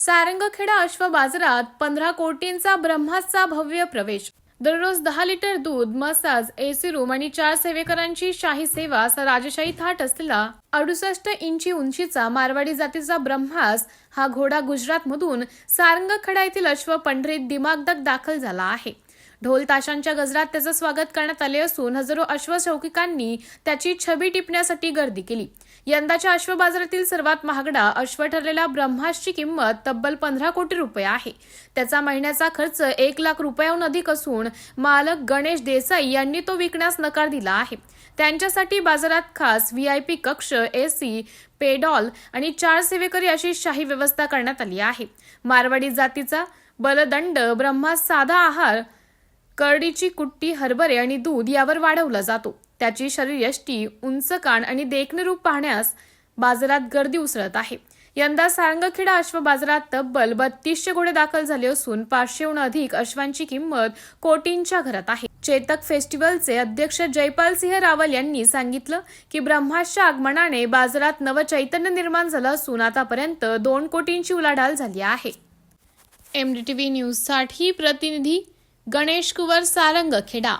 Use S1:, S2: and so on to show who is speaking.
S1: सारंगखेडा अश्व बाजारात पंधरा कोटींचा ब्रह्माचा भव्य प्रवेश. दररोज दहा लिटर दूध मसाज एसी रूम आणि चार सेवेकरांची शाही सेवा असा राजशाही थाट असलेला अडुसष्ट इंची उंचीचा मारवाडी जातीचा ब्रह्मास हा घोडा गुजरातमधून सारंगखेडा येथील अश्व पंढरीत दिमागदक दाखल झाला आहे. ढोल ताशांच्या गजरात त्याचं स्वागत करण्यात आले असून हजारो अश्वशौकिकांनी त्याची छबी टिपण्यासाठी गर्दी केली. यंदाच्या अश्व बाजारातील सर्वात महागडा अश्व ठरलेला ब्रह्मासची किंमत तब्बल पंधरा कोटी रुपये आहे. त्याचा महिन्याचा खर्च एक लाख रुपयाहून अधिक असून मालक गणेश देसाई यांनी तो विकण्यास नकार दिला आहे. त्यांच्यासाठी बाजारात खास व्हीआयपी कक्ष एसी पेडॉल आणि चार सेवेकरी अशी शाही व्यवस्था करण्यात आली आहे. मारवाडी जातीचा बलदंड ब्रह्मास साधा आहार करडीची कुट्टी हरभरे आणि दूध यावर वाढवला जातो. त्याची शरीरयष्टी उंच कान आणि देखणे रूप पाहण्यास बाजारात गर्दी उसळत आहे. यंदा सारंगखेडा अश्व बाजारात तब्बल बत्तीसशे घोडे दाखल झाले असून पाचशेहून अधिक अश्वांची किंमत कोटींच्या घरात आहे. चेतक फेस्टिवलचे अध्यक्ष जयपाल सिंह रावल यांनी सांगितलं की ब्रह्माच्या आगमनाने बाजारात नवचैतन्य निर्माण झालं असून आतापर्यंत दोन कोटींची उलाढाल झाली आहे. एमडीटीव्ही न्यूजसाठी प्रतिनिधी गणेश कुवर सारंगखेडा